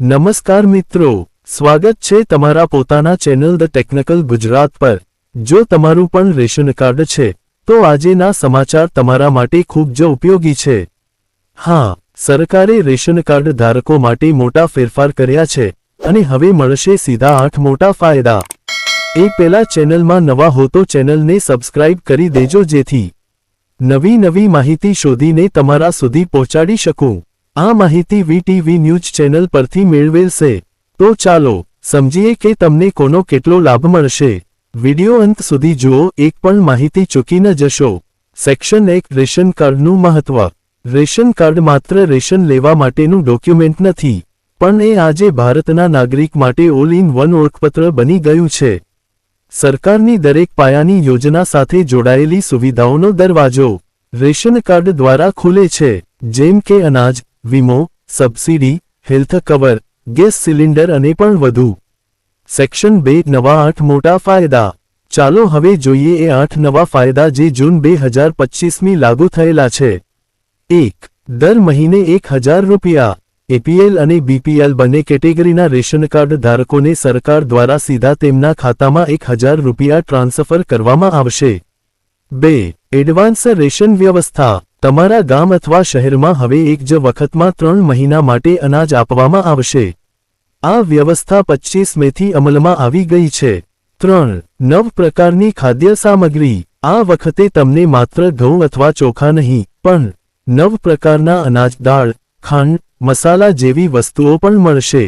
નમસ્કાર મિત્રો, સ્વાગત છે તમારા પોતાના ચેનલ ધ ટેકનિકલ ગુજરાત પર. જો તમારું પણ રેશન કાર્ડ છે, તો આજેના સમાચાર તમારા માટે ખૂબ જ ઉપયોગી છે. હા, સરકારે રેશન કાર્ડ ધારકો માટે મોટા ફેરફાર કર્યા છે, અને હવે મળશે સીધા આઠ મોટા ફાયદા. એ પેલા ચેનલમાં નવા હો તો ચેનલને સબસ્ક્રાઇબ કરી દેજો જેથી નવી નવી માહિતી શોધીને તમારા સુધી પહોંચાડી શકું. આ માહિતી વીટીવી ન્યૂઝ ચેનલ પરથી મેળવેલ છે તો ચાલો, સમજીએ કે તમને કોનો કેટલો લાભ મળશે. વિડિયો અંત સુધી જુઓ, એક પણ માહિતી ચૂકી ન જશો. સેક્શન એક, રેશન કાર્ડનું મહત્વ. રેશન કાર્ડ માત્ર રેશન લેવા માટેનું ડોક્યુમેન્ટ નથી, પણ એ આજે ભારતના નાગરિક માટે ઓલ ઇન વન ઓળખપત્ર બની ગયું છે. સરકારની દરેક પાયાની યોજના સાથે જોડાયેલી સુવિધાઓનો દરવાજો રેશન કાર્ડ દ્વારા ખુલે છે, જેમ કે અનાજ વીમો, subsidy, health cover, gas cylinder અને પણ વધુ. સેક્શન બે, નવા આઠ મોટા ફાયદા. ચાલો હવે જોઈએ એ આઠ નવા ફાયદા જે જૂન બે હજાર પચ્ચીસમી લાગુ થયેલા છે. એક, દર મહિને એક હજાર રૂપિયા. એપીએલ અને બીપીએલ બંને કેટેગરીના રેશન કાર્ડ ધારકોને સરકાર દ્વારા સીધા તેમના ખાતામાં એક હજાર રૂપિયા ટ્રાન્સફર કરવામાં આવશે. બે એડવાન્સ રેશન વ્યવસ્થા. તમારા ગામ અથવા શહેરમાં હવે એક જ વખતમાં ત્રણ મહિના માટે અનાજ આપવામાં આવશે. આ વ્યવસ્થા પચ્ચીસ મેથી અમલમાં આવી ગઈ છે. ત્રણ, નવ પ્રકારની ખાદ્ય સામગ્રી. આ વખતે તમને માત્ર ઘઉં અથવા ચોખા નહીં, પણ નવ પ્રકારના અનાજ, દાળ, ખાંડ, મસાલા જેવી વસ્તુઓ પણ મળશે.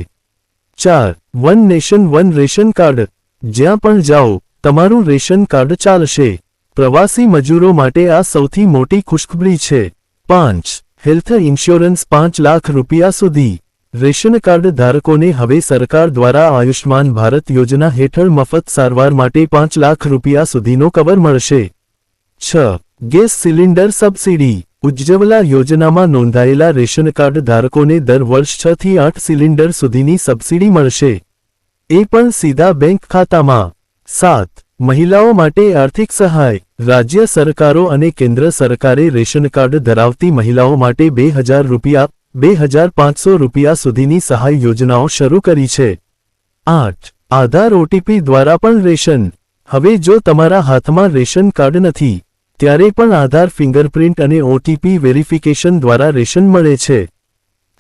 ચાર, one nation one ration card. જ્યાં પણ જાઓ, તમારું રેશન કાર્ડ ચાલશે. પ્રવાસી મજૂરો માટે આ સૌથી મોટી ખુશખબરી છે. પાંચ, હેલ્થ ઇન્સ્યોરન્સ પાંચ લાખ રૂપિયા સુધી. રેશન કાર્ડ ધારકોને હવે સરકાર દ્વારા આયુષ્માન ભારત યોજના હેઠળ મફત સારવાર માટે પાંચ લાખ રૂપિયા સુધીનો કવર મળશે. છ, ગેસ સિલિન્ડર સબસિડી. ઉજ્જવલા યોજનામાં નોંધાયેલા રેશન કાર્ડ ધારકોને દર વર્ષ છ થી આઠ સિલિન્ડર સુધીની સબસિડી મળશે. એ પણ સીધા બેંક ખાતામાં. સાત મહિલાઓ માટે આર્થિક સહાય. રાજ્ય સરકારો અને કેન્દ્ર સરકારે રેશન કાર્ડ ધરાવતી મહિલાઓ માટે બે હજાર રૂપિયા, બે હજાર પાંચસો રૂપિયા સુધીની સહાય યોજનાઓ શરૂ કરી છે. આઠ. આધાર ઓટીપી દ્વારા પણ રેશન. હવે જો તમારા હાથમાં રેશન કાર્ડ નથી, ત્યારે પણ આધાર ફિંગરપ્રિન્ટ અને ઓટીપી વેરિફિકેશન દ્વારા રેશન મળે છે.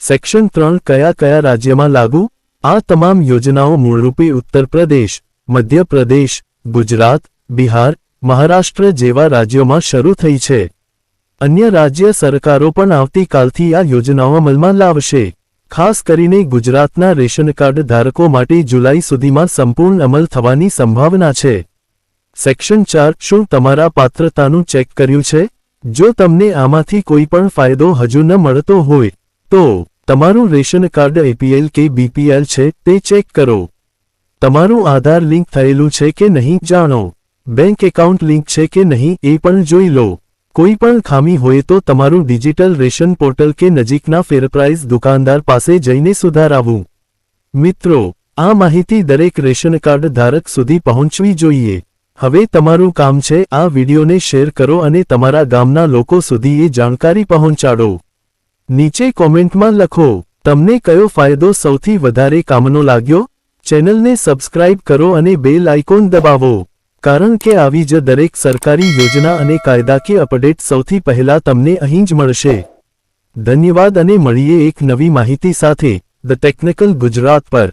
સેક્શન ત્રણ કયા કયા રાજ્યમાં લાગુ? આ તમામ યોજનાઓ મૂળરૂપે ઉત્તર પ્રદેશ મધ્યપ્રદેશ ગુજરાત, બિહાર, મહારાષ્ટ્ર જેવા રાજ્યોમાં શરૂ થઈ છે. અન્ય રાજ્ય સરકારો પણ આવતીકાલથી આ યોજનાઓ અમલમાં લાવશે. ખાસ કરીને ગુજરાતના રેશન કાર્ડ ધારકો માટે જુલાઈ સુધીમાં સંપૂર્ણ અમલ થવાની સંભાવના છે. સેક્શન ચાર, શું તમારા પાત્રતાનું ચેક કર્યું છે? જો તમને આમાંથી કોઈ પણ ફાયદો હજુ ન મળતો હોય, તો તમારું રેશન કાર્ડ એપીએલ કે બીપીએલ છે તે ચેક કરો. તમારું આધાર લિંક થયેલું છે કે નહીં જાણો. બેંક એકાઉન્ટ લિંક છે કે નહીં એ પણ જોઈ લો. કોઈ પણ ખામી હોય તો તમારું ડિજિટલ રેશન પોર્ટલ કે નજીકના ફેરપ્રાઇઝ દુકાનદાર પાસે જઈને સુધારાવું. મિત્રો, આ માહિતી દરેક રેશન કાર્ડ ધારક સુધી પહોંચવી જોઈએ. હવે તમારું કામ છે આ વિડિયોને શેર કરો અને તમારા ગામના લોકો સુધી એ જાણકારી પહોંચાડો. નીચે કોમેન્ટમાં લખો, તમને કયો ફાયદો સૌથી વધારે કામનો લાગ્યો? ચેનલને સબસ્ક્રાઇબ કરો અને બેલ આઇકોન દબાવો, કારણ કે આવી જ દરેક સરકારી યોજના અને કાયદાકીય અપડેટ સૌથી પહેલા તમને અહીં જ મળશે. ધન્યવાદ અને મળીએ એક નવી માહિતી સાથે. ધ ટેકનિકલ ગુજરાત પર.